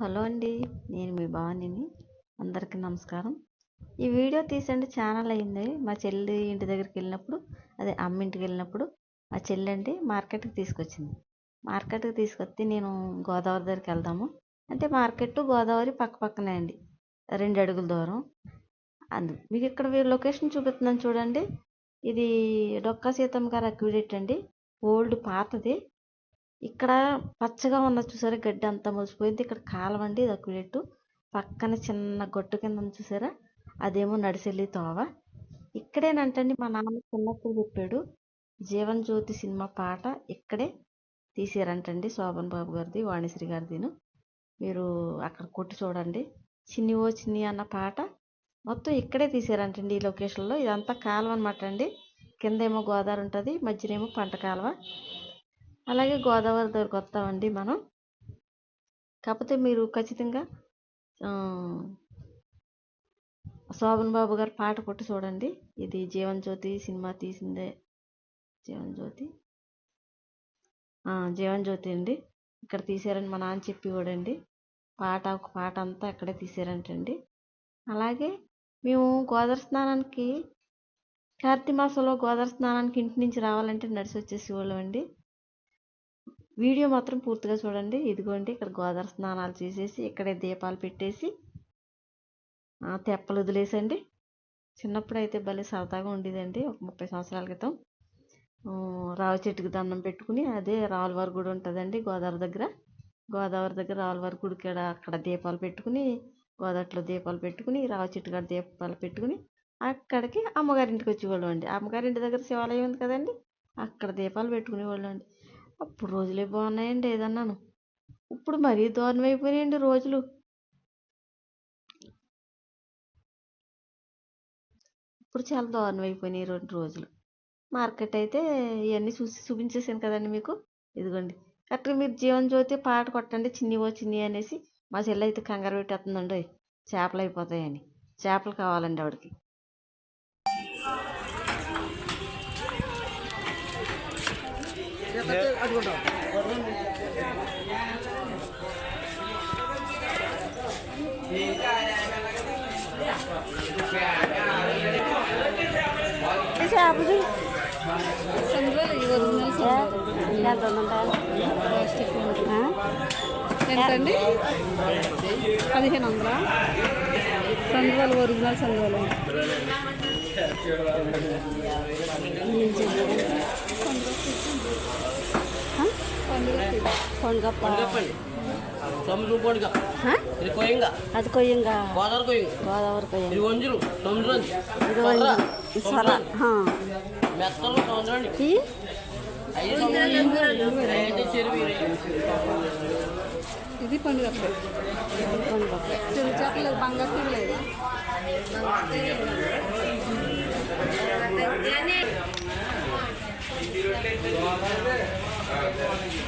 Hello అండి నేను మీ భవానీని. అందరికీ నమస్కారం. ఈ వీడియో తీసండి ఛానల్ అయింది. మా చెల్లి ఇంటి దగ్గరికి వెళ్ళినప్పుడు అదే అమ్మ ఇంటికి వెళ్ళినప్పుడు మా చెల్లి అండి మార్కెట్కి తీసుకొచ్చింది. మార్కెట్కి తీసుకొస్తే నేను గోదావరి దగ్గరికి వెళ్దాము. అంటే మార్కెట్ గోదావరి పక్క పక్కనే అండి. రెండు అడుగుల దూరం. అందు మీకు ఇక్కడ లొకేషన్ చూపిస్తున్నాను చూడండి. ఇది డొక్కా సీతమ్మ గారి అక్విడేట్ అండి. ఓల్డ్ పాతది. ఇక్కడ పచ్చగా ఉన్న చూసారా? గడ్డి అంతా మొలిసిపోయింది. ఇక్కడ కాలం అండి ఇది అక్విడేట్ పక్కన చిన్న గొట్టు కింద ఉంది చూసారా? అదేమో నడిసెల్లి తోవ. ఇక్కడేనంటండి మా నాన్న చిన్నప్పుడు చెప్పాడు జీవన్ జ్యోతి సినిమా పాట ఇక్కడే తీసారంటండి శోభన్ బాబు గారిది వాణిశ్రీ గారిదిను. మీరు అక్కడ కొట్టి చూడండి. చిన్ని ఓ చిన్ని అన్న పాట మొత్తం ఇక్కడే తీసారంటండి ఈ లొకేషన్లో. ఇదంతా కాలువ అనమాట అండి. కిందేమో గోదావరి ఉంటుంది మధ్యనేమో పంట కాలువ. అలాగే గోదావరి దగ్గరకు వస్తామండి మనం. కాకపోతే మీరు ఖచ్చితంగా శోభన్ బాబు గారు పాట కొట్టి చూడండి. ఇది జీవన్ జ్యోతి సినిమా తీసిందే. జీవన్ జ్యోతి. జీవన్ జ్యోతి అండి. ఇక్కడ తీసారని మా నాన్న చెప్పేవాడండి పాట ఒక పాట అంతా ఇక్కడే తీసారంటండి అలాగే మేము గోదావరి స్నానానికి కార్తీక మాసంలో గోదావరి స్నానానికి ఇంటి నుంచి రావాలంటే నడిచి వచ్చేసేవాళ్ళం అండి వీడియో మాత్రం పూర్తిగా చూడండి. ఇదిగోండి ఇక్కడ గోదావరి స్నానాలు చేసేసి ఇక్కడే దీపాలు పెట్టేసి తెప్పలు వదిలేసండి. చిన్నప్పుడు అయితే భలే సరదాగా ఉండేదండి ఒక ముప్పై సంవత్సరాల క్రితం. రావి చెట్టుకి దండం పెట్టుకుని అదే రావులవారి గుడి ఉంటుందండి గోదావరి దగ్గర. గోదావరి దగ్గర రావులవారి గుడి అక్కడ దీపాలు పెట్టుకుని గోదావరిలో దీపాలు పెట్టుకుని రావి చెట్టు కాడ దీపాలు పెట్టుకుని అక్కడికి అమ్మగారింటికి వచ్చేవాళ్ళం అండి అమ్మగారింటి దగ్గర శివాలయం ఉంది కదండి అక్కడ దీపాలు పెట్టుకునేవాళ్ళం అండి అప్పుడు రోజులే బాగున్నాయండి ఏదన్నాను. ఇప్పుడు మరీ దారుణం అయిపోయినాయండి రోజులు. ఇప్పుడు చాలా దారుణం అయిపోయినాయి రెండు రోజులు. మార్కెట్ అయితే ఇవన్నీ చూసి చూపించేసాను కదండి మీకు. ఇదిగోండి. కరెక్ట్గా మీరు జీవన జ్యోతి పాట కొట్టండి చిన్నివో చిన్ని అనేసి మా చెల్లి అయితే కంగారు పెట్టేస్తుందండి. చేపలు అయిపోతాయని. చేపలు కావాలండి ఆవిడకి. ఎంతండి పదిహేను వందల? సందువాలు ఒరిజినల్ సందువాలు తొమ్మిది రూపాయలుగా. ఇది కొయ్యంగా. అది కొయ్యంగా. గోదావరి కొయ్యంగా. గోదావరి కొయ్యంగా. ఇది వంజులు. ఇది సొర. మెత్తలు పండుగ చెరువు చేపలేదు బంగారు లేదు? గోదావరి